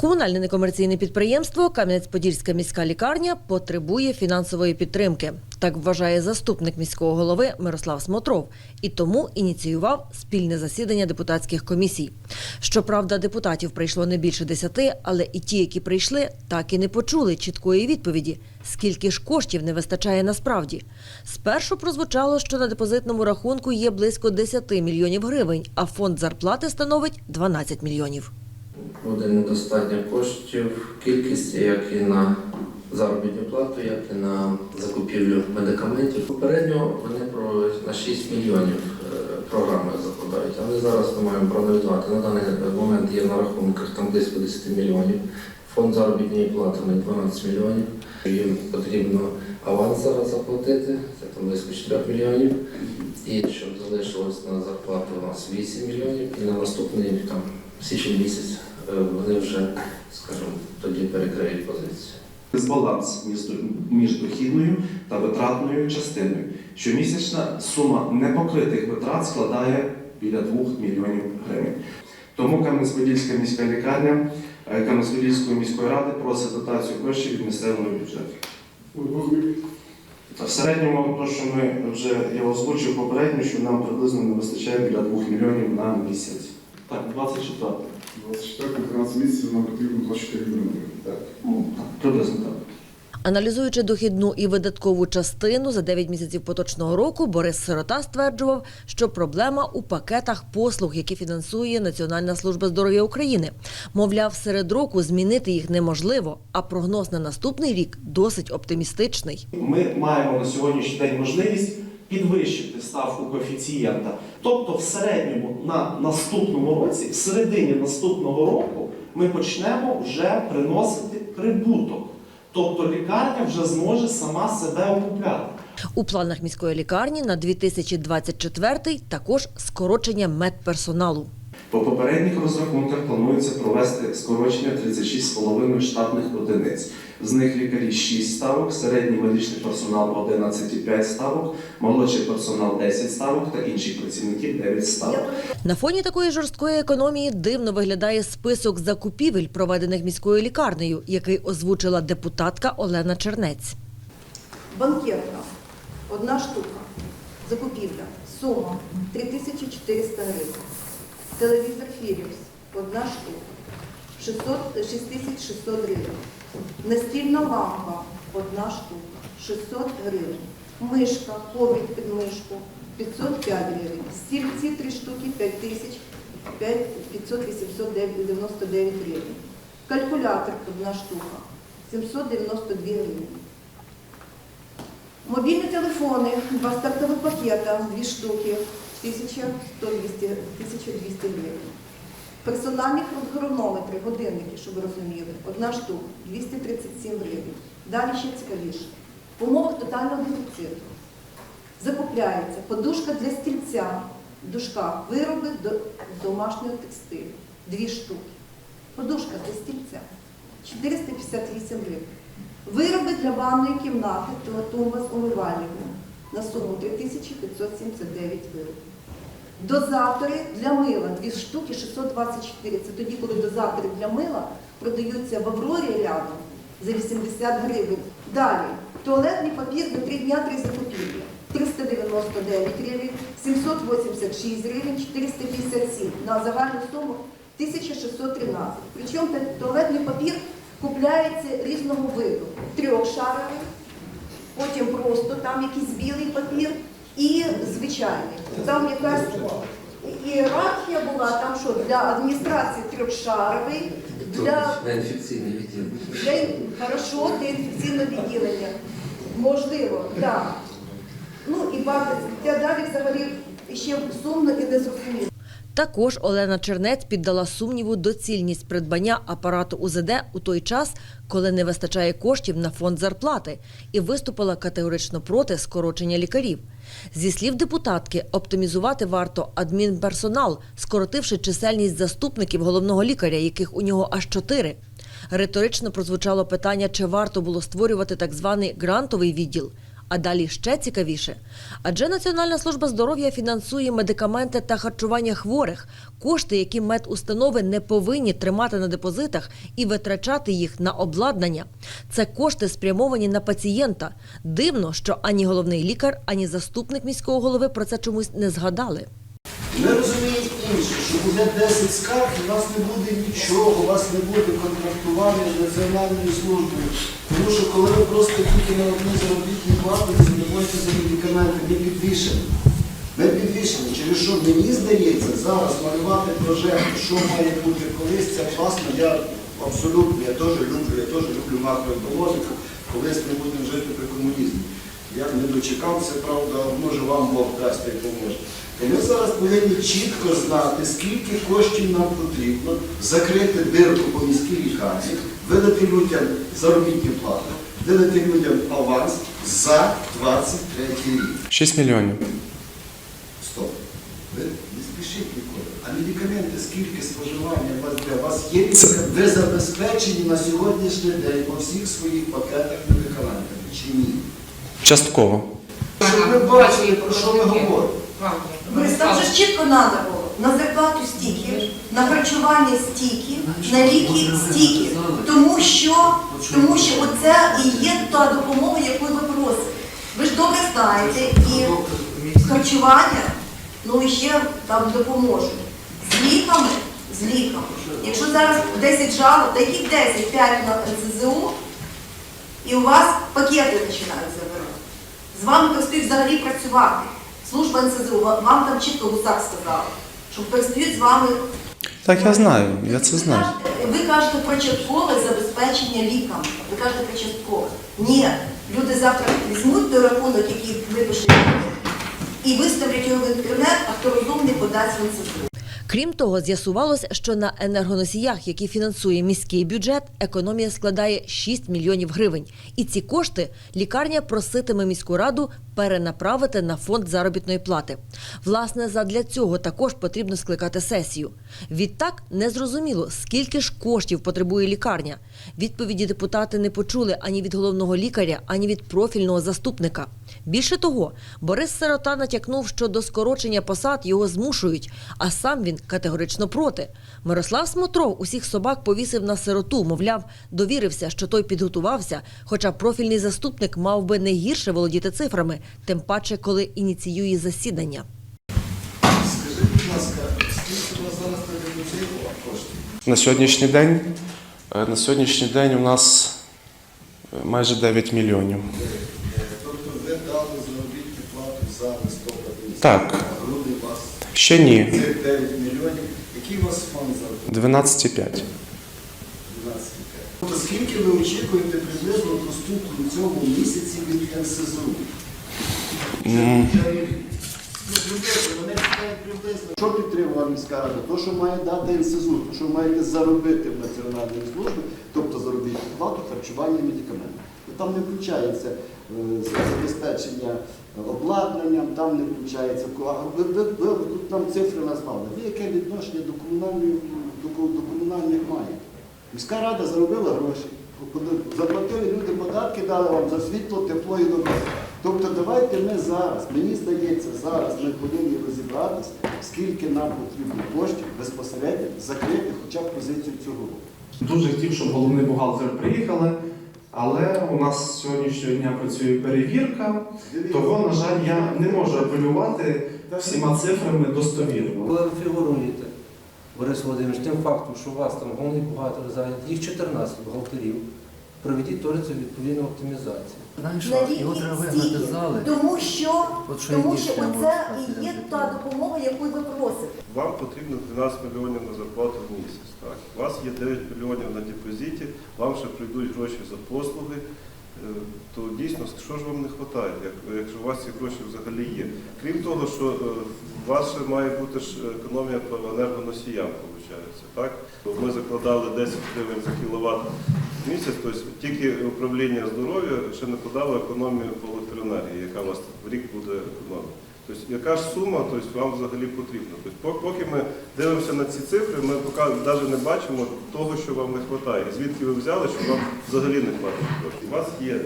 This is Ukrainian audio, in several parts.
Комунальне некомерційне підприємство Кам'янець-Подільська міська лікарня потребує фінансової підтримки. Так вважає заступник міського голови Мирослав Смотров і тому ініціював спільне засідання депутатських комісій. Щоправда, депутатів прийшло не більше десяти, але і ті, які прийшли, так і не почули чіткої відповіді, скільки ж коштів не вистачає насправді. Спершу прозвучало, що на депозитному рахунку є близько 10 мільйонів гривень, а фонд зарплати становить 12 мільйонів. Буде недостатньо коштів кількості, як і на заробітну плату, як і на закупівлю медикаментів. Попередньо вони про на 6 мільйонів е, програми закладають, але зараз ми маємо проаналізувати. На даний момент є на рахунках там близько 10 мільйонів. Фонд заробітної плати на 12 мільйонів. Їм потрібно аванс зараз заплатити, це там близько 4 мільйонів. І щоб залишилось на зарплату у нас 8 мільйонів, і на наступний там січень місяць е, вони вже, скажімо, тоді перекриють позицію. Дисбаланс між, між дохідною та витратною частиною. Щомісячна сума непокритих витрат складає біля 2 мільйонів гривень. Тому Кам'янець-Подільська міська лікарня е, Кам'янець-Подільської міської ради просить дотацію коштів від місцевого бюджету. В середньому, то, що ми вже я озвучив попередньо, що нам приблизно не вистачає біля 2 мільйонів на місяць. Так, 24. 24 13 місяців нам потрібно 24 мільйони. Так. Ну, так, приблизно так. Аналізуючи дохідну і видаткову частину за 9 місяців поточного року, Борис Сирота стверджував, що проблема у пакетах послуг, які фінансує Національна служба здоров'я України. Мовляв, серед року змінити їх неможливо, а прогноз на наступний рік досить оптимістичний. Ми маємо на сьогоднішній день можливість підвищити ставку коефіцієнта. Тобто, в середньому на наступному році, в середині наступного року, ми почнемо вже приносити прибуток. Тобто лікарня вже зможе сама себе окупляти. У планах міської лікарні на 2024 також скорочення медперсоналу. По попередніх розрахунках планується провести скорочення 36,5 штатних одиниць. З них лікарі 6 ставок, середній медичний персонал 11,5 ставок, молодший персонал 10 ставок та інших працівників 9 ставок. На фоні такої жорсткої економії дивно виглядає список закупівель, проведених міською лікарнею, який озвучила депутатка Олена Чернець. Банкетка. Одна штука. Закупівля. Сума 3400 гривень. Телевізор Philips. Одна штука. 6600 гривень. Настільна лампа. Одна штука. 600 гривень. Мишка, коврик під мишку. 505 гривень. Стільці 3 штуки 5000. 500-899 гривень. Калькулятор одна штука. 792 гривень. Мобільні телефони, два стартових пакета, дві штуки, 1100-200 1200 гривень. Персональні хронометри, годинники, щоб ви розуміли, одна штука, 237 гривень. Далі ще цікавіше. В умовах тотального дефіциту закупляється подушка для стільця, дужках, вироби до домашнього текстилю, дві штуки. Подушка для стільця 458 гривень. Вироби для ванної кімнати та тумба з умивальником на суму 3579 виробів. Дозатори для мила, дві штуки 624. Це тоді, коли дозатори для мила продаються в Аврорі рядом за 80 гривень. Далі, туалетний папір до 3 дня 3 закупівлі. 399 гривень, 786 гривень, 457 на загальну суму 1613. Причому туалетний папір купляється різного виду. Трьохшаровий, потім просто там якийсь білий папір і звичайний. Там якась ієрархія була, там що для адміністрації трьохшаровий, для, На інфекційний відділ. хорошо, для інфекційного відділення. Можливо, так. Ну і це далі взагалі ще сумно і незрозуміло. Також Олена Чернець піддала сумніву доцільність придбання апарату УЗД у той час, коли не вистачає коштів на фонд зарплати, і виступила категорично проти скорочення лікарів. Зі слів депутатки, оптимізувати варто адмінперсонал, скоротивши чисельність заступників головного лікаря, яких у нього аж чотири. Риторично прозвучало питання, чи варто було створювати так званий грантовий відділ. А далі ще цікавіше. Адже Національна служба здоров'я фінансує медикаменти та харчування хворих, кошти, які медустанови не повинні тримати на депозитах і витрачати їх на обладнання. Це кошти спрямовані на пацієнта. Дивно, що ані головний лікар, ані заступник міського голови про це чомусь не згадали. Ми розуміємо інше, що буде 10 скарг, у вас не буде нічого, у вас не буде контрактування з національною службою. Тому що коли ви просто тільки на одну заробітну плату, ви заплатите за медикаменти, ми підвішені. Ми підвішені. Через що мені здається, зараз малювати прожекти, що має бути колись, це класно. Я абсолютно, я теж люблю, я теж люблю макроекономіку, колись ми будемо жити при комунізмі. Я не дочекався, правда, може вам Бог дасть і поможе. І ми зараз повинні чітко знати, скільки коштів нам потрібно закрити дирку по міській лікарні, видати людям заробітні плати, видати людям аванс за 23 рік. 6 мільйонів. Стоп. Ви не спішіть ніколи. А медикаменти, скільки споживання у вас для вас є? Ви забезпечені на сьогоднішній день по всіх своїх пакетах медикаментами чи ні? Частково. Щоб ви бачили, про що ми говоримо. Борис, там же ж чітко треба було. На зарплату стільки, на харчування стільки, на ліки стільки. Тому що, тому що оце і є та допомога, яку ви просите. Ви ж добре знаєте, і харчування, ну і ще там допоможуть. З ліками, з ліками. Якщо зараз 10 жалоб, та яких 10, 5 на НСЗУ, і у вас пакети починають забирати. З вами перестають взагалі працювати. Служба НСЗУ, вам там чітко гусак сказав, що перестають з вами. Так, я знаю, я це знаю. Ви кажете про часткове забезпечення ліками. Ви кажете про часткове. Ні, люди завтра візьмуть той рахунок, який лікар, і виставлять його в інтернет, а хто розумний подасть в НСЗУ. Крім того, з'ясувалось, що на енергоносіях, які фінансує міський бюджет, економія складає 6 мільйонів гривень. І ці кошти лікарня проситиме міську раду перенаправити на фонд заробітної плати. Власне, задля цього також потрібно скликати сесію. Відтак незрозуміло, скільки ж коштів потребує лікарня. Відповіді депутати не почули ані від головного лікаря, ані від профільного заступника. Більше того, Борис Сирота натякнув, що до скорочення посад його змушують, а сам він категорично проти. Мирослав Смотров усіх собак повісив на сироту, мовляв, довірився, що той підготувався, хоча профільний заступник мав би не гірше володіти цифрами, тим паче, коли ініціює засідання. Скажіть, будь ласка, скільки у вас зараз коштів? На сьогоднішній день, е, на сьогоднішній день у нас е, майже 9 мільйонів. Тобто ви дали заробітну плату за листопад. Так. А грудень у вас Ще ні. цих 9 мільйонів. Який у вас фонд за 12,5. 12 Тобто скільки ви очікуєте приблизно поступку в цьому місяці від НСЗУ? М, Вони приблизно. Що підтримувала міська рада? То, що має дати НСЗУ, то, що маєте заробити в національній службі, тобто заробітну плату, харчування, медикаменти. Там не включається забезпечення обладнанням, там не включається ви, ви, тут нам цифри назвали. Ви яке відношення до комунальних маєте? Міська рада заробила гроші, заплатили люди податки, дали вам за світло, тепло і добро. Тобто давайте ми зараз, мені здається, зараз ми повинні розібратися, скільки нам потрібно коштів безпосередньо закрити хоча б позицію цього року. Дуже хотів, щоб головний бухгалтер приїхали, але у нас сьогоднішнього дня працює перевірка, того, на жаль, я не можу апелювати всіма цифрами достовірно. Коли ви фігуруєте, Борис Володимирович, тим фактом, що у вас там головний бухгалтер зайнятий, їх 14 бухгалтерів, проведіть теж цю відповідну оптимізацію. Знаєш, наказали, його треба вигнати з зали. тому що, От що тому що що оце і є та допомога, яку ви просите. Вам потрібно 12 мільйонів на зарплату в місяць. Так. У вас є 9 мільйонів на депозиті, вам ще прийдуть гроші за послуги. Е, То дійсно, що ж вам не вистачає, якщо у вас ці гроші взагалі є? Крім того, що е, у вас ще має бути ж економія по енергоносіям, виходить, так? Ми закладали 10 гривень за кіловат в місяць, тобто тільки управління здоров'я ще не подало економію по електроенергії, яка у вас в рік буде економія. Тобто, яка ж сума тобто, вам взагалі потрібна? Тобто, поки ми дивимося на ці цифри, ми навіть не бачимо того, що вам не вистачає. Звідки ви взяли, що вам взагалі не вистачить грошей. У вас є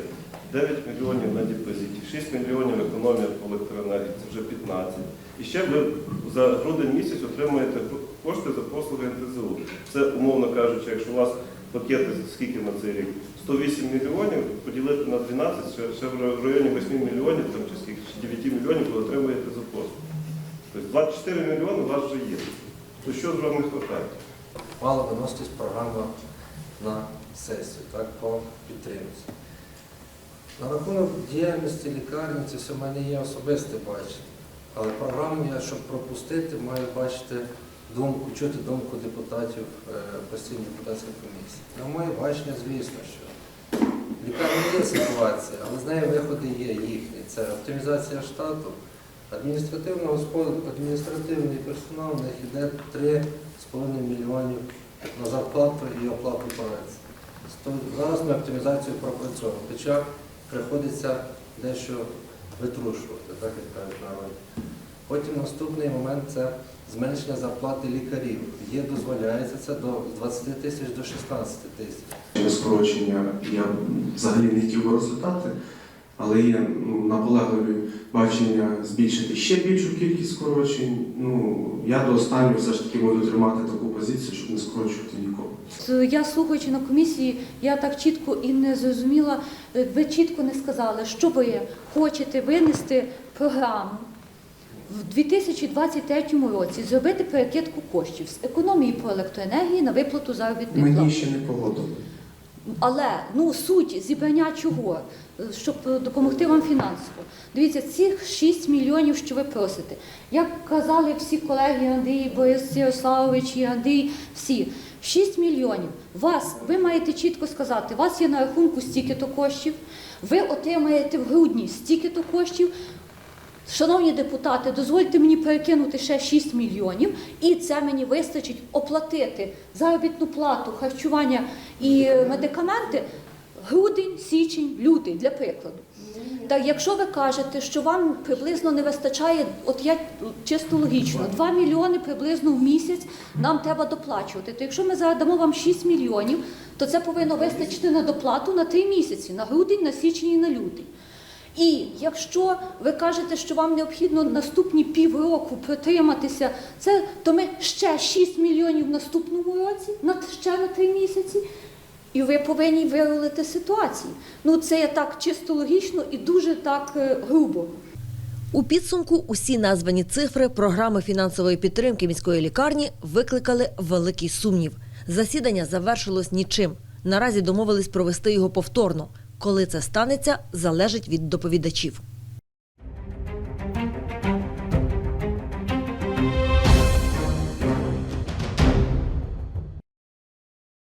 9 мільйонів на депозиті, 6 мільйонів економія по електроенергії, це вже 15. І ще ви за грудень місяць отримуєте кошти за послуги НТЗУ. Це, умовно кажучи, якщо у вас пакети скільки на цей рік? 108 мільйонів, поділити на 12, ще, в районі 8 мільйонів, там, чи скільки, 9 мільйонів ви отримуєте. Тобто 24 мільйони у вас вже є. То що ж вам не вистачає? Мала виноситись програма на сесію, так, по підтримці. На рахунок діяльності лікарні, це все в мене є особисте бачення. Але програму я, щоб пропустити, маю бачити думку, чути думку депутатів е, постійної депутатської комісії. На моє бачення, звісно, що в лікарні є ситуація, але з неї виходи є їхні. Це оптимізація штату, адміністративного господ- адміністративний персонал, в них йде 3,5 мільйонів на зарплату і оплату праці. Зараз ми оптимізацію пропрацьовуємо, хоча приходиться дещо витрушувати, так як кажуть народі. Потім наступний момент це зменшення зарплати лікарів. Є дозволяється це до 20 тисяч до 16 тисяч. Скорочення я взагалі не хотів розглядати, але є ну, наполегливі бачення збільшити ще більшу кількість скорочень. Ну, я до останнього все ж таки буду тримати таку позицію, щоб не скорочувати нікого. Я слухаючи на комісії, я так чітко і не зрозуміла. е, Ви чітко не сказали, що ви хочете винести програму в 2023 році, зробити перекидку коштів з економії по електроенергії на виплату заробітної Мені ще не погодили. Але ну суть зібрання чого? Щоб допомогти вам фінансово. Дивіться, цих 6 мільйонів, що ви просите. Як казали всі колеги Андрій, Борис Ярославович і Андрій, всі 6 мільйонів. Вас ви маєте чітко сказати, у вас є на рахунку стільки-то коштів, ви отримаєте в грудні стільки-то коштів. Шановні депутати, дозвольте мені перекинути ще 6 мільйонів, і це мені вистачить оплатити заробітну плату, харчування і медикаменти грудень, січень, лютий, для прикладу. Так якщо ви кажете, що вам приблизно не вистачає, от я чисто логічно, 2 мільйони приблизно в місяць нам треба доплачувати. То якщо ми зараз дамо вам 6 мільйонів, то це повинно вистачити на доплату на 3 місяці, на грудень, на січень і на лютий. І якщо ви кажете, що вам необхідно наступні півроку протриматися, це то ми ще 6 мільйонів в наступному році, на ще на 3 місяці. І ви повинні вирулити ситуацію. Ну це є так чисто логічно і дуже так е, грубо. У підсумку усі названі цифри програми фінансової підтримки міської лікарні викликали великий сумнів. Засідання завершилось нічим. Наразі домовились провести його повторно. Коли це станеться, залежить від доповідачів.